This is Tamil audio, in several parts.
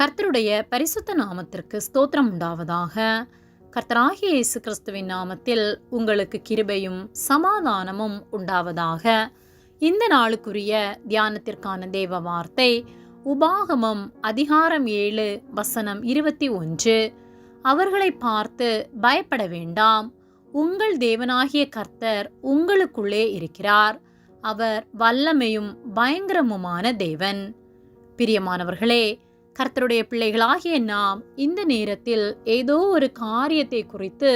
கர்த்தருடைய பரிசுத்த நாமத்திற்கு ஸ்தோத்திரம் உண்டாவதாக. கர்த்தராகிய இயேசு கிறிஸ்துவின் நாமத்தில் உங்களுக்கு கிருபையும் சமாதானமும் உண்டாவதாக. இந்த நாளுக்குரிய தியானத்திற்கான தேவ வார்த்தை உபாகமம் அதிகாரம் ஏழு வசனம் இருபத்தி ஒன்று. அவர்களை பார்த்து பயப்பட வேண்டாம் உங்கள் தேவனாகிய கர்த்தர் உங்களுக்குள்ளே இருக்கிறார். அவர் வல்லமையும் பயங்கரமுமான தேவன். பிரியமானவர்களே கர்த்தருடைய பிள்ளைகளாகிய நாம் இந்த நேரத்தில் ஏதோ ஒரு காரியத்தை குறித்து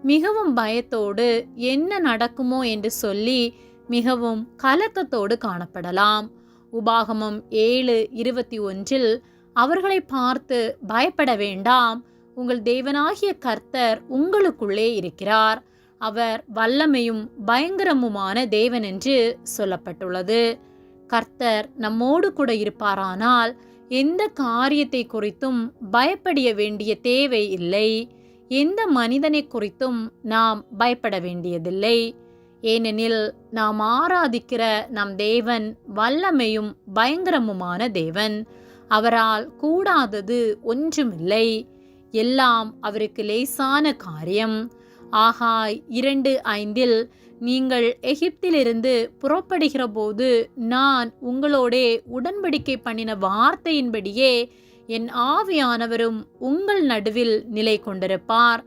மிகவும் பயத்தோடு என்ன நடக்குமோ என்று சொல்லி மிகவும் கலக்கத்தோடு காணப்படலாம். உபாகமம் ஏழு இருபத்தி ஒன்றில் அவர்களை பார்த்து பயப்பட வேண்டாம். உங்கள் தேவனாகிய கர்த்தர் உங்களுக்குள்ளே இருக்கிறார். அவர் வல்லமையும் பயங்கரமுமான தேவன் என்று சொல்லப்பட்டுள்ளது. கர்த்தர் நம்மோடு கூட இருப்பாரானால் எந்த காரியத்தை குறித்தும் பயப்பட வேண்டிய தேவை இல்லை. எந்த மனிதனை குறித்தும் நாம் பயப்பட வேண்டியதில்லை. ஏனெனில் நாம் ஆராதிக்கிற நம் தேவன் வல்லமையும் பயங்கரமுமான தேவன். அவரால் கூடாதது ஒன்றுமில்லை. எல்லாம் அவருக்கு லேசான காரியம். ஆகாய் இரண்டு ஐந்தில் நீங்கள் எகிப்திலிருந்து புறப்படுகிற போது நான் உங்களோடே உடன்படிக்கை பண்ணின வார்த்தையின்படியே என் ஆவியானவரும் உங்கள் நடுவில் நிலை கொண்டிருப்பார்.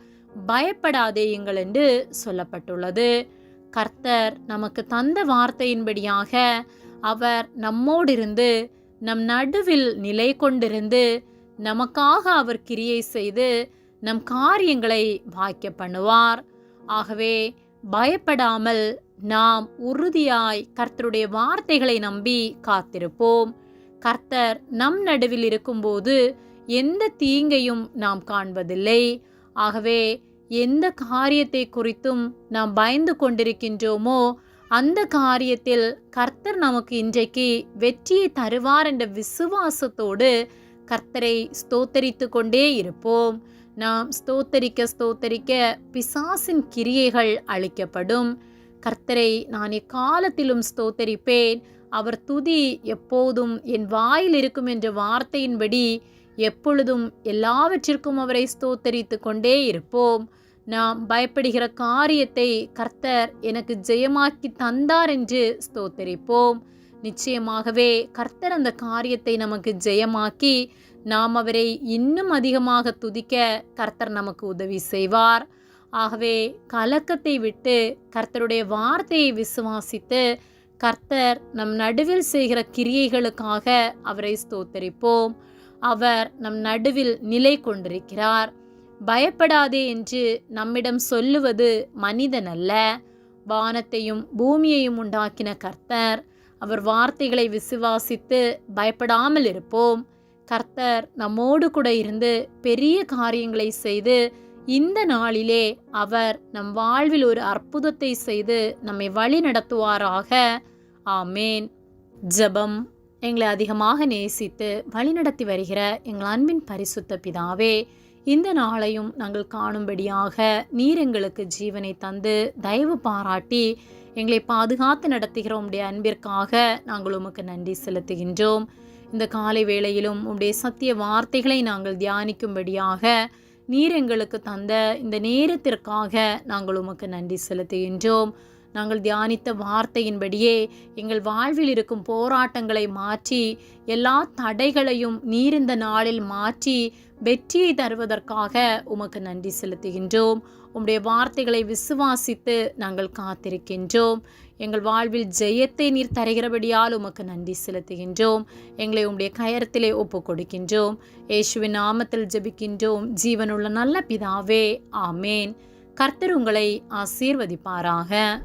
பயப்படாதேயுங்கள் என்று சொல்லப்பட்டுள்ளது. கர்த்தர் நமக்கு தந்த வார்த்தையின்படியாக அவர் நம்மோடிருந்து நம் நடுவில் நிலை கொண்டிருந்து நமக்காக அவர் கிரியை செய்து நம் காரியங்களை வாய்க்க பண்ணுவார் ஆகவே பயப்படாமல் நாம் உறுதியாய் கர்த்தருடைய வார்த்தைகளை நம்பி காத்திருப்போம். கர்த்தர் நம் நடுவில் இருக்கும்போது எந்த தீங்கையும் நாம் காண்பதில்லை. ஆகவே எந்த காரியத்தை குறித்தும் நாம் பயந்து கொண்டிருக்கின்றோமோ அந்த காரியத்தில் கர்த்தர் நமக்கு இன்றைக்கு வெற்றியை தருவார் என்ற விசுவாசத்தோடு கர்த்தரை ஸ்தோத்தரித்து கொண்டே இருப்போம். நாம் ஸ்தோத்தரிக்க ஸ்தோத்தரிக்க பிசாசின் கிரியைகள் அழிக்கப்படும் கர்த்தரை நான் எக்காலத்திலும் ஸ்தோத்தரிப்பேன். அவர் துதி எப்போதும் என் வாயில் இருக்கும் என்ற வார்த்தையின்படி எப்பொழுதும் எல்லாவற்றிற்கும் அவரை ஸ்தோத்தரித்து கொண்டே இருப்போம். நாம் பயப்படுகிற காரியத்தை கர்த்தர் எனக்கு ஜெயமாக்கி தந்தார் என்று ஸ்தோத்தரிப்போம். நிச்சயமாகவே கர்த்தர் அந்த காரியத்தை நமக்கு ஜெயமாக்கி நாம் அவரை இன்னும் அதிகமாக துதிக்க கர்த்தர் நமக்கு உதவி செய்வார். ஆகவே கலக்கத்தை விட்டு கர்த்தருடைய வார்த்தையை விசுவாசித்து கர்த்தர் நம் நடுவில் செய்கிற கிரியைகளுக்காக அவரை ஸ்தோத்தரிப்போம். அவர் நம் நடுவில் நிலை கொண்டிருக்கிறார். பயப்படாதே என்று நம்மிடம் சொல்லுவது மனிதன் அல்ல வானத்தையும் பூமியையும் உண்டாக்கின கர்த்தர் அவர் வார்த்தைகளை விசுவாசித்து பயப்படாமல் இருப்போம். கர்த்தர் நம்மோடு கூட இருந்து பெரிய காரியங்களை செய்து இந்த நாளிலே அவர் நம் வாழ்வில் ஒரு அற்புதத்தை செய்து நம்மை வழி நடத்துவாராக. ஆமேன். ஜபம் எங்களை அதிகமாக நேசித்து வழிநடத்தி வருகிற எங்கள் அன்பின் பரிசுத்த பிதாவே இந்த நாளையும் நாங்கள் காணும்படியாக நீர் எங்களுக்கு ஜீவனை தந்து தயவு பாராட்டி எங்களை பாதுகாத்து நடத்துகிற உடைய அன்பிற்காக நாங்கள் உமக்கு நன்றி செலுத்துகின்றோம். இந்த காலை வேளையிலும் உடைய சத்திய வார்த்தைகளை நாங்கள் தியானிக்கும்படியாக நீர் எங்களுக்கு தந்த இந்த நேரத்திற்காக நாங்கள் உமக்கு நன்றி செலுத்துகின்றோம். நாங்கள் தியானித்த வார்த்தையின்படியே எங்கள் வாழ்வில் இருக்கும் போராட்டங்களை மாற்றி எல்லா தடைகளையும் நீர் இந்த நாளில் மாற்றி வெற்றியை தருவதற்காக உமக்கு நன்றி செலுத்துகின்றோம். உம்முடைய வார்த்தைகளை விசுவாசித்து நாங்கள் காத்திருக்கின்றோம். எங்கள் வாழ்வில் ஜெயத்தை நீர் தருகிறபடியால் உமக்கு நன்றி செலுத்துகின்றோம். எங்களை உம்முடைய கயரத்திலே ஒப்பு கொடுக்கின்றோம் ஏசுவின் நாமத்தில் ஜபிக்கின்றோம். ஜீவனுள்ள நல்ல பிதாவே ஆமேன். கர்த்தர் உங்களை ஆசீர்வதிப்பாராக.